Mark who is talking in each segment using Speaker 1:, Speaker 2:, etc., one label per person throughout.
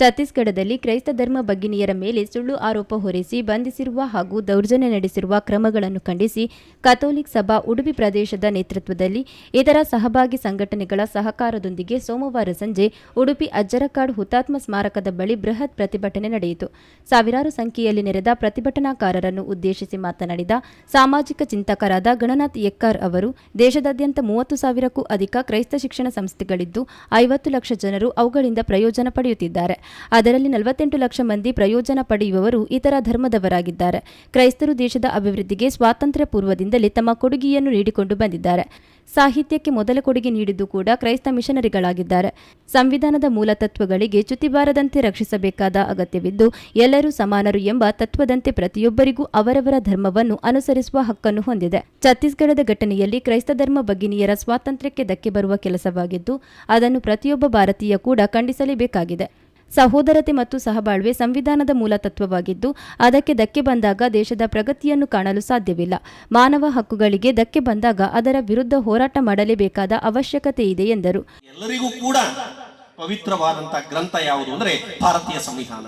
Speaker 1: ಛತ್ತೀಸ್ಗಢದಲ್ಲಿ ಕ್ರೈಸ್ತ ಧರ್ಮ ಭಗಿನಿಯರ ಮೇಲೆ ಸುಳ್ಳು ಆರೋಪ ಹೊರಿಸಿ ಬಂಧಿಸಿರುವ ಹಾಗೂ ದೌರ್ಜನ್ಯ ನಡೆಸಿರುವ ಕ್ರಮಗಳನ್ನು ಖಂಡಿಸಿ ಕಥೋಲಿಕ್ ಸಭಾ ಉಡುಪಿ ಪ್ರದೇಶದ ನೇತೃತ್ವದಲ್ಲಿ ಇತರ ಸಹಭಾಗಿ ಸಂಘಟನೆಗಳ ಸಹಕಾರದೊಂದಿಗೆ ಸೋಮವಾರ ಸಂಜೆ ಉಡುಪಿ ಅಜ್ಜರಕಾಡ್ ಹುತಾತ್ಮ ಸ್ಮಾರಕದ ಬಳಿ ಬೃಹತ್ ಪ್ರತಿಭಟನೆ ನಡೆಯಿತು. ಸಾವಿರಾರು ಸಂಖ್ಯೆಯಲ್ಲಿ ನೆರೆದ ಪ್ರತಿಭಟನಾಕಾರರನ್ನು ಉದ್ದೇಶಿಸಿ ಮಾತನಾಡಿದ ಸಾಮಾಜಿಕ ಚಿಂತಕರಾದ ಗಣನಾಥ್ ಯೆಕ್ಕಾರ್ ಅವರು, ದೇಶದಾದ್ಯಂತ ಮೂವತ್ತು ಸಾವಿರಕ್ಕೂ ಅಧಿಕ ಕ್ರೈಸ್ತ ಶಿಕ್ಷಣ ಸಂಸ್ಥೆಗಳಿದ್ದು, ಐವತ್ತು ಲಕ್ಷ ಜನರು ಅವುಗಳಿಂದ ಪ್ರಯೋಜನ ಪಡೆಯುತ್ತಿದ್ದಾರೆ. ಅದರಲ್ಲಿ ನಲವತ್ತೆಂಟು ಲಕ್ಷ ಮಂದಿ ಪ್ರಯೋಜನ ಪಡೆಯುವವರು ಇತರ ಧರ್ಮದವರಾಗಿದ್ದಾರೆ. ಕ್ರೈಸ್ತರು ದೇಶದ ಅಭಿವೃದ್ಧಿಗೆ ಸ್ವಾತಂತ್ರ್ಯ ಪೂರ್ವದಿಂದಲೇ ತಮ್ಮ ಕೊಡುಗೆಯನ್ನು ನೀಡಿಕೊಂಡು ಬಂದಿದ್ದಾರೆ. ಸಾಹಿತ್ಯಕ್ಕೆ ಮೊದಲ ಕೊಡುಗೆ ನೀಡಿದ್ದು ಕೂಡ ಕ್ರೈಸ್ತ ಮಿಷನರಿಗಳಾಗಿದ್ದಾರೆ. ಸಂವಿಧಾನದ ಮೂಲ ತತ್ವಗಳಿಗೆ ಚ್ಯುತಿಬಾರದಂತೆ ರಕ್ಷಿಸಬೇಕಾದ ಅಗತ್ಯವಿದ್ದು, ಎಲ್ಲರೂ ಸಮಾನರು ಎಂಬ ತತ್ವದಂತೆ ಪ್ರತಿಯೊಬ್ಬರಿಗೂ ಅವರವರ ಧರ್ಮವನ್ನು ಅನುಸರಿಸುವ ಹಕ್ಕನ್ನು ಹೊಂದಿದೆ. ಛತ್ತೀಸ್ಗಢದ ಘಟನೆಯಲ್ಲಿ ಕ್ರೈಸ್ತ ಧರ್ಮ ಭಗಿನಿಯರ ಸ್ವಾತಂತ್ರ್ಯಕ್ಕೆ ಧಕ್ಕೆ ಬರುವ ಕೆಲಸವಾಗಿದ್ದು, ಅದನ್ನು ಪ್ರತಿಯೊಬ್ಬ ಭಾರತೀಯ ಕೂಡ ಖಂಡಿಸಲೇಬೇಕಾಗಿದೆ. ಸಹೋದರತೆ ಮತ್ತು ಸಹಬಾಳ್ವೆ ಸಂವಿಧಾನದ ಮೂಲ ತತ್ವವಾಗಿದ್ದು, ಅದಕ್ಕೆ ಧಕ್ಕೆ ಬಂದಾಗ ದೇಶದ ಪ್ರಗತಿಯನ್ನು ಕಾಣಲು ಸಾಧ್ಯವಿಲ್ಲ. ಮಾನವ ಹಕ್ಕುಗಳಿಗೆ ಧಕ್ಕೆ ಬಂದಾಗ ಅದರ ವಿರುದ್ಧ ಹೋರಾಟ ಮಾಡಲೇಬೇಕಾದ ಅವಶ್ಯಕತೆ ಇದೆ, ಎಂದರು.
Speaker 2: ಎಲ್ಲರಿಗೂ ಕೂಡ ಪವಿತ್ರವಾದಂತಹ ಗ್ರಂಥ ಯಾವುದು ಅಂದರೆ ಭಾರತೀಯ ಸಂವಿಧಾನ.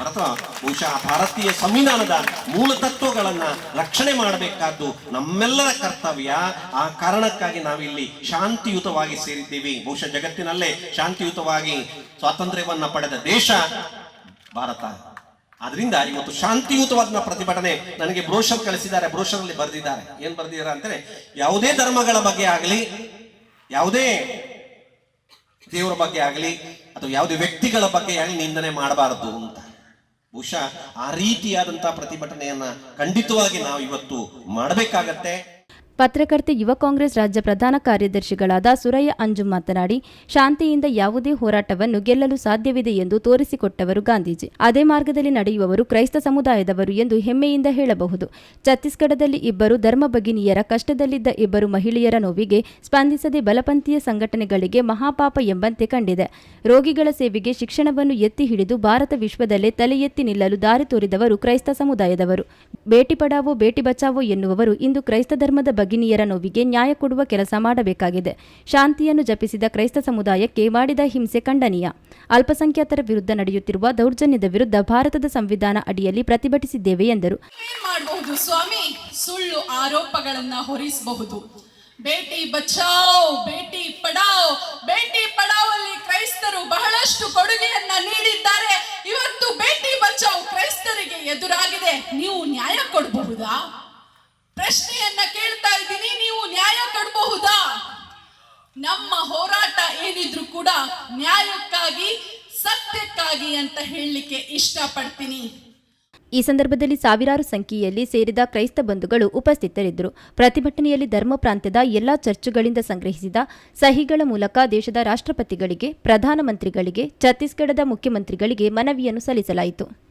Speaker 2: ಭರತ ಬಹುಶಃ ಭಾರತೀಯ ಸಂವಿಧಾನದ ಮೂಲ ತತ್ವಗಳನ್ನ ರಕ್ಷಣೆ ಮಾಡಬೇಕಾದ್ದು ನಮ್ಮೆಲ್ಲರ ಕರ್ತವ್ಯ. ಆ ಕಾರಣಕ್ಕಾಗಿ ನಾವಿಲ್ಲಿ ಶಾಂತಿಯುತವಾಗಿ ಸೇರಿದ್ದೀವಿ. ಬಹುಶಃ ಜಗತ್ತಿನಲ್ಲೇ ಶಾಂತಿಯುತವಾಗಿ ಸ್ವಾತಂತ್ರ್ಯವನ್ನ ಪಡೆದ ದೇಶ ಭಾರತ. ಆದ್ರಿಂದ ಇವತ್ತು ಶಾಂತಿಯುತವಾದ ಪ್ರತಿಭಟನೆ ನನಗೆ ಬ್ರೋಷರ್ ಕಳಿಸಿದ್ದಾರೆ ಬ್ರೋಷರ್ ಅಲ್ಲಿ ಬರೆದಿದ್ದಾರೆ. ಏನ್ ಬರೆದಿದ್ದಾರೆ ಅಂದ್ರೆ ಯಾವುದೇ ಧರ್ಮಗಳ ಬಗ್ಗೆ ಆಗಲಿ, ಯಾವುದೇ ದೇವರ ಬಗ್ಗೆ ಆಗಲಿ, ಅಥವಾ ಯಾವುದೇ ವ್ಯಕ್ತಿಗಳ ಬಗ್ಗೆ ಆಗಲಿ ನಿಂದನೆ ಮಾಡಬಾರದು ಅಂತ. ಬಹುಶಃ ಆ ರೀತಿಯಾದಂತಹ ಪ್ರತಿಭಟನೆಯನ್ನ ಖಂಡಿತವಾಗಿ ನಾವು ಇವತ್ತು ಮಾಡಬೇಕಾಗತ್ತೆ.
Speaker 1: ಪತ್ರಕರ್ತೆ ಯುವ ಕಾಂಗ್ರೆಸ್ ರಾಜ್ಯ ಪ್ರಧಾನ ಕಾರ್ಯದರ್ಶಿಗಳಾದ ಸುರಯ್ಯ ಅಂಜು ಮಾತನಾಡಿ, ಶಾಂತಿಯಿಂದ ಯಾವುದೇ ಹೋರಾಟವನ್ನು ಗೆಲ್ಲಲು ಸಾಧ್ಯವಿದೆ ಎಂದು ತೋರಿಸಿಕೊಟ್ಟವರು ಗಾಂಧೀಜಿ. ಅದೇ ಮಾರ್ಗದಲ್ಲಿ ನಡೆಯುವವರು ಕ್ರೈಸ್ತ ಸಮುದಾಯದವರು ಎಂದು ಹೆಮ್ಮೆಯಿಂದ ಹೇಳಬಹುದು. ಛತ್ತೀಸ್ಗಢದಲ್ಲಿ ಇಬ್ಬರು ಧರ್ಮ ಭಗಿನಿಯರ ಕಷ್ಟದಲ್ಲಿದ್ದ ಇಬ್ಬರು ಮಹಿಳೆಯರ ನೋವಿಗೆ ಸ್ಪಂದಿಸದೆ ಬಲಪಂಥೀಯ ಸಂಘಟನೆಗಳಿಗೆ ಮಹಾಪಾಪ ಎಂಬಂತೆ ಕಂಡಿದೆ. ರೋಗಿಗಳ ಸೇವೆಗೆ ಶಿಕ್ಷಣವನ್ನು ಎತ್ತಿ ಹಿಡಿದು ಭಾರತ ವಿಶ್ವದಲ್ಲೇ ತಲೆ ಎತ್ತಿ ನಿಲ್ಲಲು ದಾರಿ ತೋರಿದವರು ಕ್ರೈಸ್ತ ಸಮುದಾಯದವರು. ಬೇಟಿ ಪಡಾವೋ, ಬೇಟಿ ಬಚಾವೋ ಎನ್ನುವವರು ಇಂದು ಕ್ರೈಸ್ತ ಧರ್ಮದ ಭಗಿನಿಯರ ನೋವಿಗೆ ನ್ಯಾಯ ಕೊಡುವ ಕೆಲಸ ಮಾಡಬೇಕಾಗಿದೆ. ಶಾಂತಿಯನ್ನು ಜಪಿಸಿದ ಕ್ರೈಸ್ತ ಸಮುದಾಯಕ್ಕೆ ಮಾಡಿದ ಹಿಂಸೆ ಖಂಡನೀಯ. ಅಲ್ಪಸಂಖ್ಯಾತರ ವಿರುದ್ಧ ನಡೆಯುತ್ತಿರುವ ದೌರ್ಜನ್ಯದ ವಿರುದ್ಧ ಭಾರತದ ಸಂವಿಧಾನ ಅಡಿಯಲ್ಲಿ ಪ್ರತಿಭಟಿಸಿದ್ದೇವೆ ಎಂದರು.
Speaker 3: ಸ್ವಾಮಿ? ಸುಳ್ಳು ಆರೋಪಗಳನ್ನ ಹೊರಿಸಬಹುದು. ಬೇಟಿ ಬಚಾವ್, ಬೇಟಿ ಪಡಾವ್ ಬೇಟಿ ಪಡಾವ್ ಅಲ್ಲಿ ಕ್ರೈಸ್ತರು ಬಹಳಷ್ಟು ಕೊಡುಗೆಯನ್ನ ನೀಡಿದ್ದಾರೆ. ಇವತ್ತು ಬೇಟಿ ಬಚಾವ್ ಕ್ರೈಸ್ತರಿಗೆ ಎದುರಾಗಿದೆ. ನೀವು ನ್ಯಾಯ ಕೊಡಬಹುದಾ? ಪ್ರಶ್ನೆಯನ್ನ ಕೇಳ್ತಾ ಇದ್ದೀನಿ ನೀವು ನ್ಯಾಯ ಕೊಡಬಹುದಾ ನಮ್ಮ ಹೋರಾಟ ಏನಿದ್ರು ಕೂಡ ನ್ಯಾಯಕ್ಕಾಗಿ, ಸತ್ಯಕ್ಕಾಗಿ ಅಂತ ಹೇಳಲಿಕ್ಕೆ ಇಷ್ಟಪಡ್ತೀನಿ.
Speaker 1: ಈ ಸಂದರ್ಭದಲ್ಲಿ ಸಾವಿರಾರು ಸಂಖ್ಯೆಯಲ್ಲಿ ಸೇರಿದ ಕ್ರೈಸ್ತ ಬಂಧುಗಳು ಉಪಸ್ಥಿತರಿದ್ದರು. ಪ್ರತಿಭಟನೆಯಲ್ಲಿ ಧರ್ಮ ಪ್ರಾಂತ್ಯದ ಎಲ್ಲಾ ಚರ್ಚುಗಳಿಂದ ಸಂಗ್ರಹಿಸಿದ ಸಹಿಗಳ ಮೂಲಕ ದೇಶದ ರಾಷ್ಟ್ರಪತಿಗಳಿಗೆ, ಪ್ರಧಾನಮಂತ್ರಿಗಳಿಗೆ, ಛತ್ತೀಸ್ಗಢದ ಮುಖ್ಯಮಂತ್ರಿಗಳಿಗೆ ಮನವಿಯನ್ನು ಸಲ್ಲಿಸಲಾಯಿತು.